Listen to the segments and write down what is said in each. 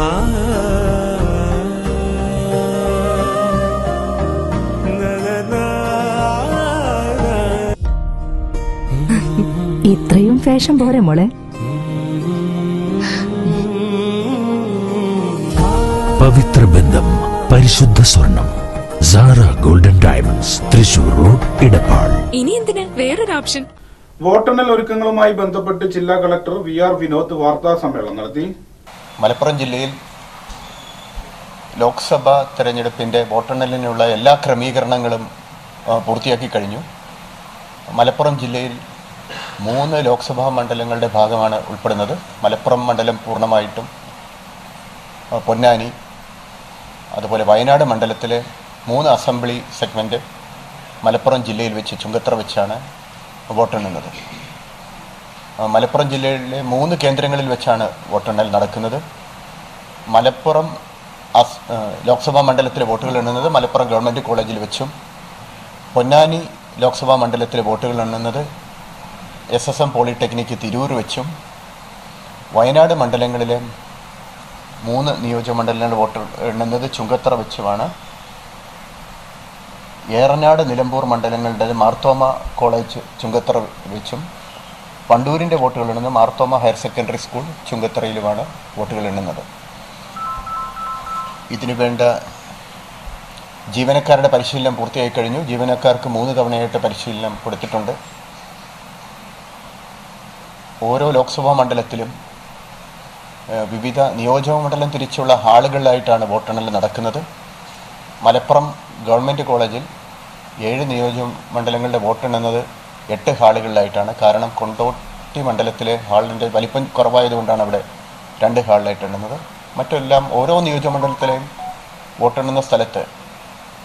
ഇത്രയും ഫാഷൻ പോരെ മോളെ. പവിത്ര ബന്ധം പരിശുദ്ധ സ്വർണം Sara golden diamonds Thrissur road Edappal ഇനി എന്തിന്? വേറൊരു ഓപ്ഷൻ. വോട്ടെണ്ണൽ ഒരുക്കങ്ങളുമായി ബന്ധപ്പെട്ട് ജില്ലാ കളക്ടർ വി ആർ വിനോദ് വാർത്താ സമ്മേളനം നടത്തി. മലപ്പുറം ജില്ലയിൽ ലോക്സഭാ തെരഞ്ഞെടുപ്പിന്റെ വോട്ടെണ്ണലിനുള്ള എല്ലാ ക്രമീകരണങ്ങളും പൂർത്തിയാക്കി കഴിഞ്ഞു. മലപ്പുറം ജില്ലയിൽ മൂന്ന് ലോക്സഭാ മണ്ഡലങ്ങളുടെ ഭാഗമാണ് ഉൾപ്പെടുന്നത്. മലപ്പുറം മണ്ഡലം പൂർണമായിട്ടും പൊന്നാനി അതുപോലെ വയനാട് മണ്ഡലത്തിലെ മൂന്ന് അസംബ്ലി സെഗ്മെന്റ് മലപ്പുറം ജില്ലയിൽ വെച്ച് ചുങ്കത്തറ വെച്ചാണ് വോട്ടെണ്ണുന്നത്. മലപ്പുറം ജില്ലയിലെ മൂന്ന് കേന്ദ്രങ്ങളിൽ വെച്ചാണ് വോട്ടെണ്ണൽ നടക്കുന്നത്. മലപ്പുറം ലോക്സഭാ മണ്ഡലത്തിലെ വോട്ടുകൾ എണ്ണുന്നത് മലപ്പുറം ഗവൺമെന്റ് കോളേജിൽ വെച്ചും പൊന്നാനി ലോക്സഭാ മണ്ഡലത്തിലെ വോട്ടുകൾ എണ്ണുന്നത് S S M polytechnic Tirur വെച്ചും വയനാട് മണ്ഡലങ്ങളിലെ മൂന്ന് നിയോജക മണ്ഡലങ്ങളിൽ വോട്ട് എണ്ണുന്നത് ചുങ്കത്തറ വെച്ചുമാണ്. ഏറനാട് നിലമ്പൂർ മണ്ഡലങ്ങളുടെ മാർത്തോമ കോളേജ് ചുങ്കത്തറ വെച്ചും പണ്ടൂരിന്റെ വോട്ടുകൾ എണ്ണുന്നത് മാർത്തോമ ഹയർ സെക്കൻഡറി സ്കൂൾ ചുങ്കത്തറയിലുമാണ് വോട്ടുകൾ എണ്ണുന്നത് ഇതിനു വേണ്ട ജീവനക്കാരുടെ പരിശീലനം പൂർത്തിയായി കഴിഞ്ഞു. ജീവനക്കാർക്ക് മൂന്ന് തവണയായിട്ട് പരിശീലനം കൊടുത്തിട്ടുണ്ട്. ഓരോ ലോക്സഭാ മണ്ഡലത്തിലും വിവിധ നിയോജക മണ്ഡലം തിരിച്ചുള്ള ഹാളുകളിലായിട്ടാണ് വോട്ടെണ്ണൽ നടക്കുന്നത്. മലപ്പുറം ഗവൺമെന്റ് കോളേജിൽ ഏഴ് നിയോജക മണ്ഡലങ്ങളുടെ വോട്ടെണ്ണുന്നത് എട്ട് ഹാളുകളിലായിട്ടാണ്. കാരണം കൊണ്ടോട്ടി മണ്ഡലത്തിലെ ഹാളിന്റെ വലിപ്പം കുറവായതുകൊണ്ടാണ് അവിടെ രണ്ട് ഹാളിലായിട്ട് എണ്ണുന്നത്. മറ്റെല്ലാം ഓരോ നിയോജകമണ്ഡലത്തിലെയും വോട്ടെണ്ണുന്ന സ്ഥലത്ത്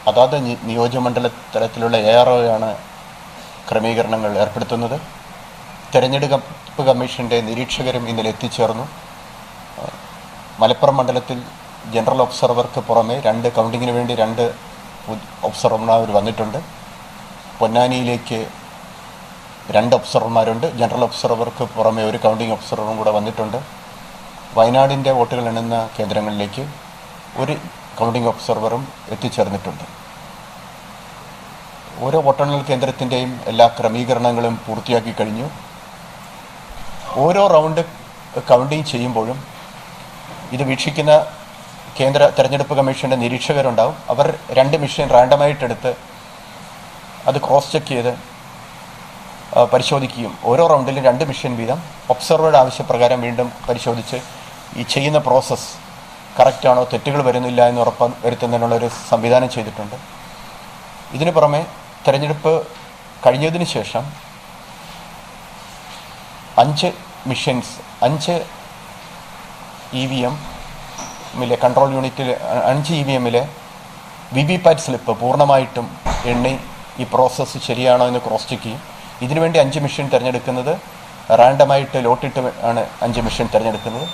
അതാത് നിയോജകമണ്ഡല നിയോജക മണ്ഡല തലത്തിലുള്ള എ ആർ ഒയാണ് ക്രമീകരണങ്ങൾ ഏർപ്പെടുത്തുന്നത്. തെരഞ്ഞെടുപ്പ് കമ്മീഷന്റെ നിരീക്ഷകരും ഇന്നലെ എത്തിച്ചേർന്നു. മലപ്പുറം മണ്ഡലത്തിൽ ജനറൽ ഒബ്സർവർക്ക് പുറമെ രണ്ട് കൗണ്ടിങ്ങിന് വേണ്ടി രണ്ട് ഒബ്സർവർമാർ വന്നിട്ടുണ്ട്. പൊന്നാനിയിലേക്ക് രണ്ട് ഒബ്സർവർമാരുണ്ട് ജനറൽ ഒബ്സർവർക്ക് പുറമെ ഒരു കൗണ്ടിങ് ഒബ്സർവറും കൂടെ വന്നിട്ടുണ്ട്. വയനാടിന്റെ വോട്ടുകൾ എണ്ണുന്ന കേന്ദ്രങ്ങളിലേക്ക് ഒരു കൗണ്ടിങ് ഒബ്സർവറും എത്തിച്ചേർന്നിട്ടുണ്ട്. ഓരോ വോട്ടെണ്ണൽ കേന്ദ്രത്തിന്റെയും എല്ലാ ക്രമീകരണങ്ങളും പൂർത്തിയാക്കി കഴിഞ്ഞു. ഓരോ റൗണ്ട് കൗണ്ടിങ് ചെയ്യുമ്പോഴും ഇത് വീക്ഷിക്കുന്ന കേന്ദ്ര തെരഞ്ഞെടുപ്പ് കമ്മീഷന്റെ നിരീക്ഷകരുണ്ടാവും. അവർ രണ്ട് മെഷീൻ റാൻഡമായിട്ടെടുത്ത് അത് ക്രോസ് ചെക്ക് ചെയ്ത് പരിശോധിക്കുകയും ഓരോ റൗണ്ടിലും രണ്ട് മിഷൻ വീതം ഒബ്സർവേഡ് ആവശ്യപ്രകാരം വീണ്ടും പരിശോധിച്ച് ഈ ചെയ്യുന്ന പ്രോസസ്സ് കറക്റ്റാണോ തെറ്റുകൾ വരുന്നില്ല എന്ന് ഉറപ്പ് വരുത്തുന്നതിനുള്ളൊരു സംവിധാനം ചെയ്തിട്ടുണ്ട്. ഇതിനു പുറമെ തെരഞ്ഞെടുപ്പ് കഴിഞ്ഞതിന് ശേഷം അഞ്ച് മിഷൻസ് അഞ്ച് ഇ വി എമ്മിലെ കൺട്രോൾ യൂണിറ്റിൽ അഞ്ച് ഇ വി എമ്മിലെ വി വി പാറ്റ് സ്ലിപ്പ് പൂർണമായിട്ടും എണ്ണി ഈ പ്രോസസ്സ് ശരിയാണോ എന്ന് ക്രോസ് ചെക്ക് ചെയ്യും. ഇതിനുവേണ്ടി അഞ്ച് മെഷീൻ തിരഞ്ഞെടുക്കുന്നത് റാൻഡമായിട്ട് ലോട്ടിട്ട് ആണ് അഞ്ച് മെഷീൻ തിരഞ്ഞെടുക്കുന്നത്.